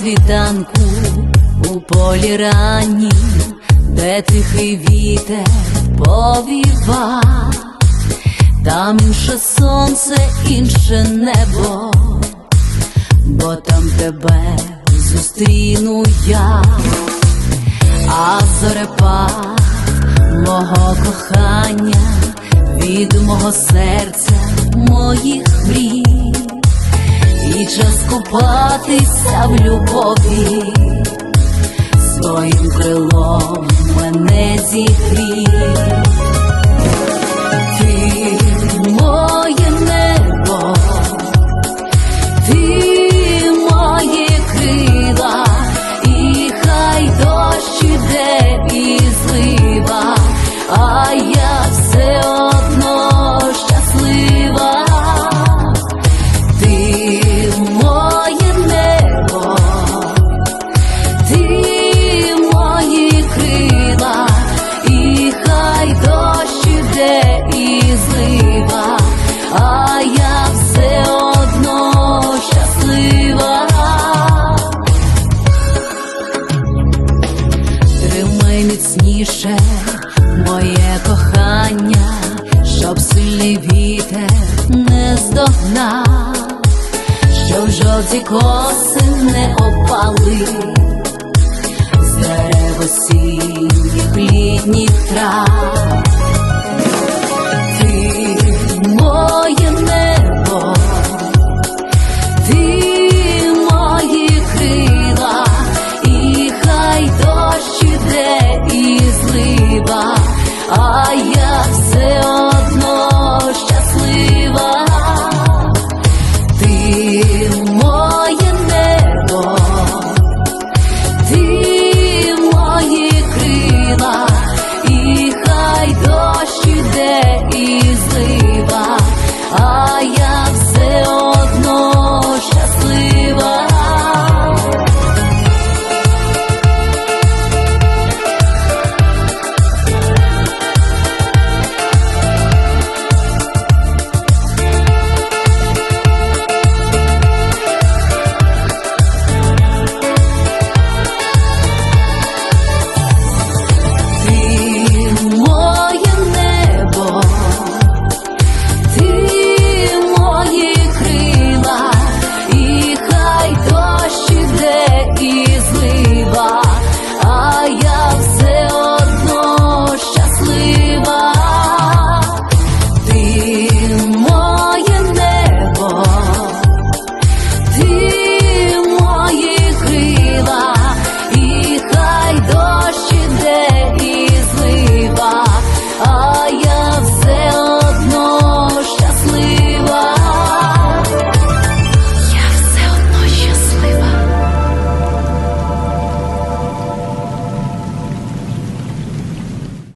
світанку у полі ранні, де тихий вітер повіва, там інше сонце, інше небо, бо там тебе зустріну я, а зорепад мого кохання від мого серця, моїх мрій купатися в любові, своїм крилом мене зігрій. Міцніше моє кохання, щоб сильний вітер не здогнав, щоб жовті коси не опали, з дерев осінніх літніх трав. жива, а я все одно щаслива. Ти